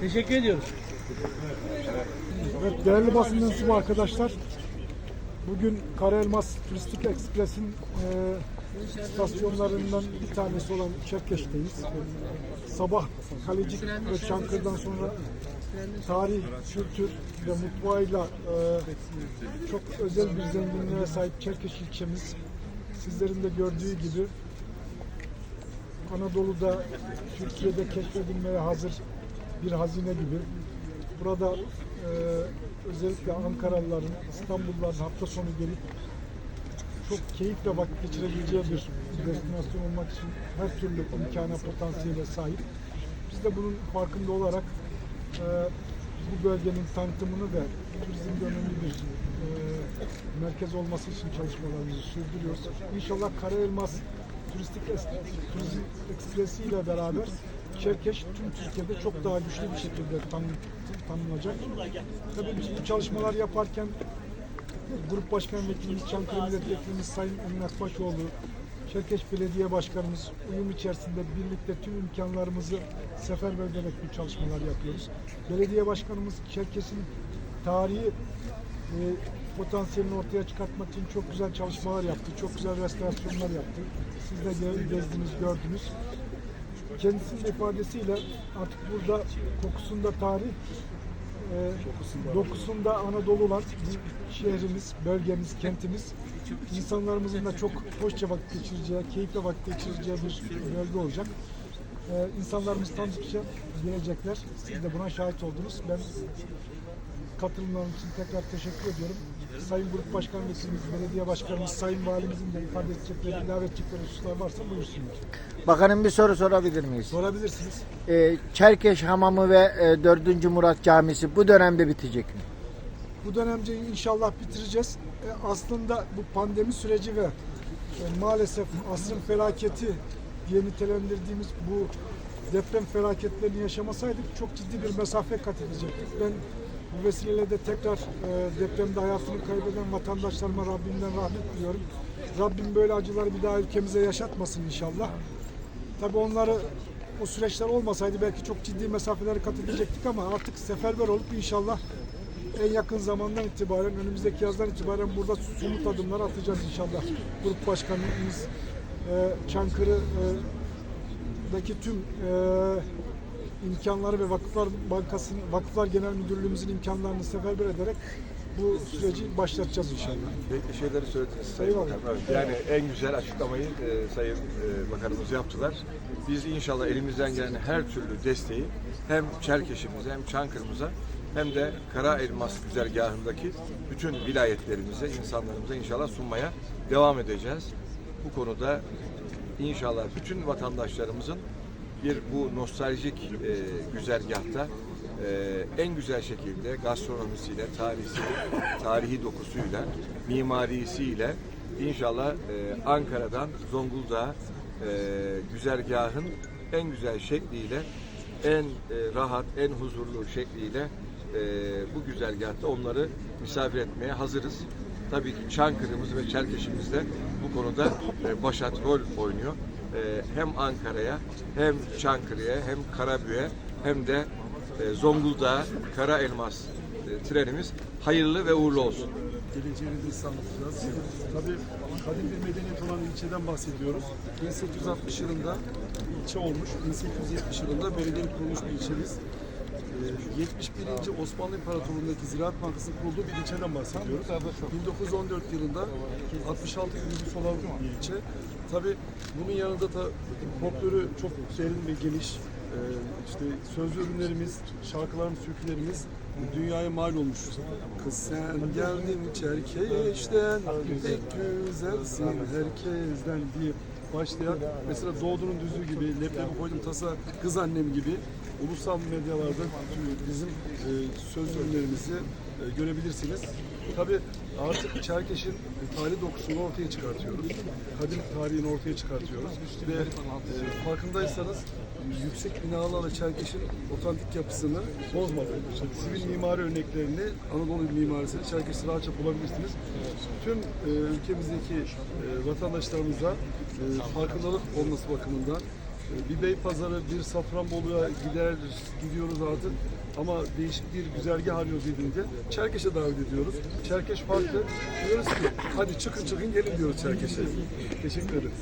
Teşekkür ediyoruz. Evet, değerli basın mensubu arkadaşlar. Bugün Karaelmas Turistik Ekspres'in e, istasyonlarından bir tanesi olan Çerkeş'teyiz. Sabah Kalecik ve Çankırı'dan sonra tarih, kültür ve mutfağıyla e, çok özel bir zenginliğe sahip Çerkeş ilçemiz sizlerin de gördüğü gibi Anadolu'da Türkiye'de keşfedilmeye hazır bir hazine gibi. Burada e, özellikle Ankaralıların, İstanbulluların hafta sonu gelip çok keyifle vakit geçirebileceği bir destinasyon olmak için her türlü imkana, potansiyele sahip. Biz de bunun farkında olarak e, bu bölgenin tanıtımını ve turizmde önemli bir e, merkez olması için çalışmalarımızı sürdürüyoruz. İnşallah Karaelmas Turistik Es- Turizm Ekspresi ile beraber Çerkeş tüm Türkiye'de çok daha güçlü bir şekilde tanı- tanınacak. Tabii biz bu çalışmalar yaparken Grup Başkan Vekilimiz, Çankırı Milletvekilimiz Sayın Emin Akbaşoğlu, Çerkeş Belediye Başkanımız uyum içerisinde birlikte tüm imkanlarımızı seferber ederek bu çalışmalar yapıyoruz. Belediye Başkanımız Çerkes'in tarihi e, potansiyelini ortaya çıkartmak için çok güzel çalışmalar yaptı. Çok güzel restorasyonlar yaptı. Siz de ge- gezdiniz, gördünüz. Kendisinin ifadesiyle artık burada kokusunda tarih, e, dokusunda Anadolu olan şehrimiz, bölgemiz, kentimiz, insanlarımızın da çok hoşça vakit geçireceği, keyifle vakit geçireceği bir bölge olacak. E, insanlarımız tanıdıkça gelecekler. Siz de buna şahit oldunuz. Ben katılımlarım için tekrar teşekkür ediyorum. Sayın Grup Başkan Vekilimiz, Belediye Başkanımız, Sayın Valimizin de ifade edecekleri, ilave edecekleri hususlar varsa buyursunlar. Bakanım bir soru sorabilir miyiz? Sorabilirsiniz. Ee, Çerkeş Hamamı ve e, 4. Murat Camisi bu dönemde bitecek mi? Bu dönemce inşallah bitireceğiz. E, aslında bu pandemi süreci ve e, maalesef asrın felaketi diye nitelendirdiğimiz bu deprem felaketlerini yaşamasaydık çok ciddi bir mesafe kat edecektik. Ben bu vesileyle de tekrar e, depremde hayatını kaybeden vatandaşlarıma Rabbimden rahmet diliyorum. Rabbim böyle acıları bir daha ülkemize yaşatmasın inşallah. Tabii onları o süreçler olmasaydı belki çok ciddi mesafeleri kat edecektik ama artık seferber olup inşallah en yakın zamandan itibaren, önümüzdeki yazdan itibaren burada somut adımlar atacağız inşallah. Grup başkanımız e, Çankırı'daki tüm e, imkanları ve Vakıflar Bankası'nın, Vakıflar Genel Müdürlüğümüzün imkanlarını seferber ederek bu süreci başlatacağız inşallah. Gerekli şeyleri söylediniz Sayın Eyvallah. Bakan. Yani en güzel açıklamayı e, Sayın e, Bakanımız yaptılar. Biz inşallah elimizden gelen her türlü desteği hem Çerkeş'imize hem Çankırı'mıza hem de Kara Elmas güzergahındaki bütün vilayetlerimize, insanlarımıza inşallah sunmaya devam edeceğiz. Bu konuda inşallah bütün vatandaşlarımızın bir bu nostaljik e, güzergahta e, en güzel şekilde gastronomisiyle, tarihisiyle, tarihi dokusuyla, mimarisiyle inşallah e, Ankara'dan Zonguldak'a e, güzergahın en güzel şekliyle, en e, rahat, en huzurlu şekliyle e, bu güzergahta onları misafir etmeye hazırız. Tabii ki Çankırı'mız ve Çerkeş'imiz de bu konuda e, başat rol oynuyor. E, hem Ankara'ya hem Çankırı'ya hem Karabük'e hem de e, Zonguldak'a Kara Elmas e, trenimiz hayırlı ve uğurlu olsun. geleceğini nasıl anlatacağız? Tabii kadim bir medeniyet olan ilçeden bahsediyoruz. 1860 yılında ilçe olmuş, 1870 yılında belediyenin kurulmuş bir ilçemiz. Ee, 71. Osmanlı İmparatorluğu'ndaki Ziraat Bankası'nın kurulduğu bir ilçeden bahsediyoruz. 1914 yılında 66 gün nüfus olan bir ilçe. Tabii bunun yanında da folklorü çok derin ve geniş. Ee, işte sözlü ürünlerimiz, şarkılarımız, türkülerimiz dünyaya mal olmuş. Kız sen geldin Çerkeş'ten, pek güzelsin herkesten diye başlayan mesela Doğdu'nun düzü gibi, leblebi koydum tasa kız annem gibi ulusal medyalarda bizim e, söz ürünlerimizi e, görebilirsiniz. Tabii artık Çerkeş'in tarih dokusunu ortaya çıkartıyoruz. Kadim tarihini ortaya çıkartıyoruz. Ve e, farkındaysanız yüksek binalarla Çerkeş'in otantik yapısını bozmadı. Sivil mimari örneklerini, Anadolu mimarisini Çerkeş'te rahatça bulabilirsiniz. Tüm e, ülkemizdeki e, vatandaşlarımıza e, farkındalık olması bakımından Bir Beypazarı, bir Safranbolu'ya gider, gidiyoruz artık. Ama değişik bir güzergah arıyoruz edince Çerkeş'e davet ediyoruz. Çerkeş farklı. Diyoruz ki hadi çıkın çıkın gelin diyoruz Çerkeş'e. Teşekkür ederim.